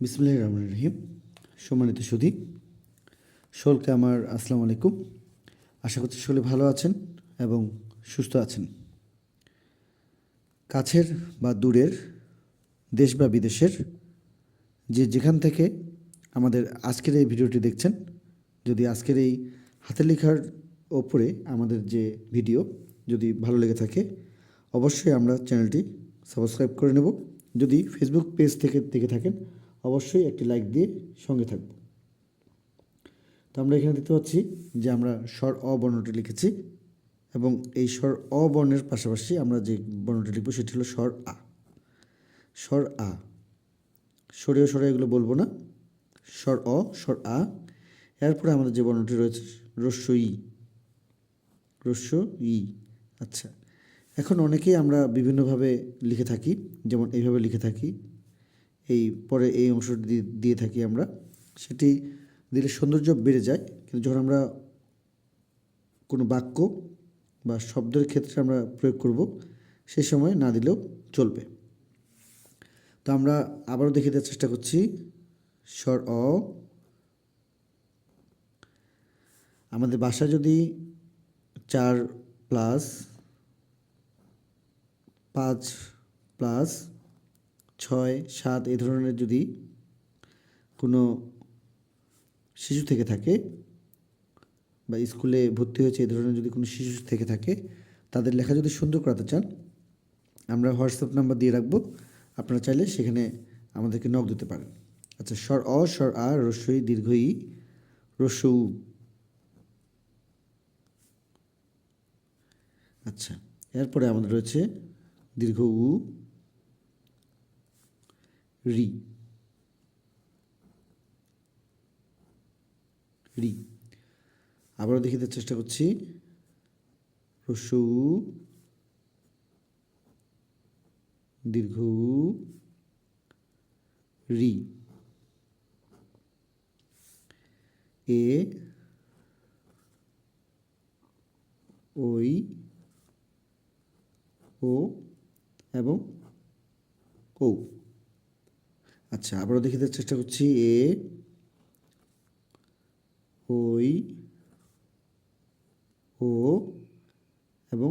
বিসমুল্লাহ রহমান রহিম। সম্মানিত সুধী শোলকে আমার আসসালামু আলাইকুম। আশা করছি সকলে ভালো আছেন এবং সুস্থ আছেন। কাছের বা দূরের, দেশ বা বিদেশের, যে যেখান থেকে আমাদের আজকের এই ভিডিওটি দেখছেন, যদি আজকের এই হাতে লেখার ওপরে আমাদের যে ভিডিও যদি ভালো লেগে থাকে, অবশ্যই আমরা চ্যানেলটি সাবস্ক্রাইব করে নেব। যদি ফেসবুক পেজ থেকে দেখে থাকেন অবশ্যই একটি লাইক দিয়ে সঙ্গে থাকব। তো আমরা এখানে দেখতে পাচ্ছি যে আমরা স্বর অ বর্ণটি লিখেছি এবং এই স্বর অ বর্ণের পাশাপাশি আমরা যে বর্ণটি লিখব সেটি হলো স্বর আ। স্বর আ। সরেও সরে এগুলো বলব না। স্বর অ, স্বর আ। এরপরে আমাদের যে বর্ণটি রয়েছে, রস্য ই। রস্য ই আচ্ছা। এখন অনেকেই আমরা বিভিন্নভাবে লিখে থাকি, যেমন এইভাবে লিখে থাকি এই পরে এই অংশটি দিয়ে- থাকি আমরা। সেটি দিলে সৌন্দর্য বেড়ে যায়, কিন্তু যখন আমরা কোনো বাক্য বা শব্দের ক্ষেত্রে আমরা প্রয়োগ করব সেই সময় না দিলেও চলবে। তো আমরা আবারও দেখে দেওয়ার চেষ্টা করছি, স্বর অ। আমাদের বাসা যদি চার প্লাস পাঁচ প্লাস ছয়, সাত এই ধরনের যদি কোনো শিশু থেকে থাকে বা স্কুলে ভর্তি হয়েছে, এই ধরনের যদি কোনো শিশু থেকে থাকে, তাদের লেখা যদি সুন্দর করাতে চান, আমরা হোয়াটসঅ্যাপ নাম্বার দিয়ে রাখব। আপনারা চাইলে সেখানে আমাদেরকে নক দিতে পারেন। আচ্ছা স্বর অ, স্বর আ, রস্যই দীর্ঘ ই উ আচ্ছা এরপরে আমাদের রয়েছে দীর্ঘ উ। রি। রি। আবারও দেখিতে চেষ্টা করছি। উ দীর্ঘ। রি। এ। ওই। ও এবং ও আচ্ছা আবারও দেখিতে চেষ্টা করছি। এ ওই ও এবং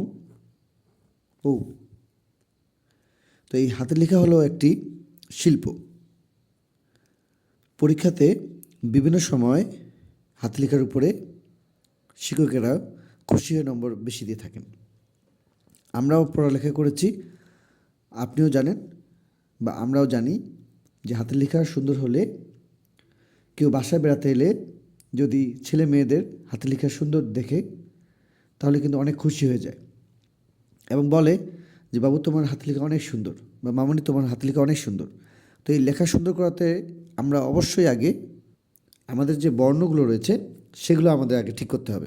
ও। তো এই হাতের লেখা হলো একটি শিল্প। পরীক্ষাতে বিভিন্ন সময় হাত লেখার উপরে শিক্ষকেরা খুশি হয়ে নম্বর বেশি দিয়ে থাকেন। আমরাও পড়ালেখা করেছি, আপনিও জানেন বা আমরাও জানি যে হাতের লেখা সুন্দর হলে কেউ বাসায় বেড়াতে এলে যদি ছেলে মেয়েদের হাতের লেখা সুন্দর দেখে, তাহলে কিন্তু অনেক খুশি হয়ে যায়। এবং বলে যে, বাবু, তোমার হাতের লেখা অনেক সুন্দর বা মামনি, তোমার হাতের লেখা অনেক সুন্দর। তো এই লেখা সুন্দর করাতে আমরা অবশ্যই আগে আমাদের যে বর্ণগুলো রয়েছে, সেগুলো আমাদের আগে ঠিক করতে হবে।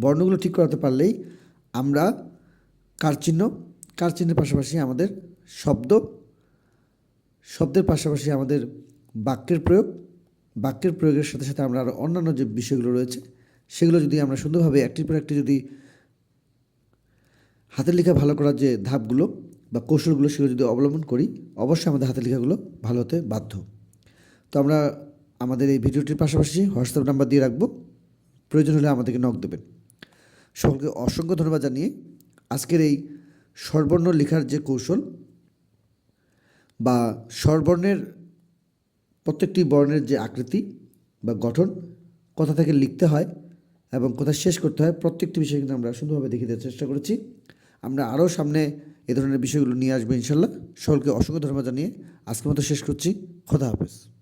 বর্ণগুলো ঠিক করাতে পারলেই আমরা কার চিহ্ন কার চিহ্নের পাশাপাশি আমাদের শব্দ শব্দের পাশাপাশি আমাদের বাক্যের প্রয়োগ, বাক্যের প্রয়োগের সাথে সাথে আমরা আরও অন্যান্য যে বিষয়গুলো রয়েছে, সেগুলো যদি আমরা সুন্দরভাবে একটির পর একটি যদি হাতের লেখা ভালো করার যে ধাপগুলো বা কৌশলগুলো সেগুলো যদি অবলম্বন করি, অবশ্যই আমাদের হাতের লেখাগুলো ভালো হতে বাধ্য। তো আমরা আমাদের এই ভিডিওটির পাশাপাশি হোয়াটসঅ্যাপ নাম্বার দিয়ে রাখব। প্রয়োজন হলে আমাদেরকে নক দেবেন। সকলকে অসংখ্য ধন্যবাদ জানিয়ে আজকের এই সর্বর্ণ লেখার যে কৌশল বা স্বরবর্ণের, প্রত্যেকটি বর্ণের যে আকৃতি বা গঠন, কথা থেকে লিখতে হয় এবং কথা শেষ করতে হয়, প্রত্যেকটি বিষয় কিন্তু আমরা সুন্দরভাবে দেখে দেওয়ার চেষ্টা করেছি। আমরা আরও সামনে এ ধরনের বিষয়গুলো নিয়ে আসব ইনশাল্লাহ। সকলকে অসংখ্য ধন্যবাদ জানিয়ে আজকের মতো শেষ করছি। খোদা হাফেজ।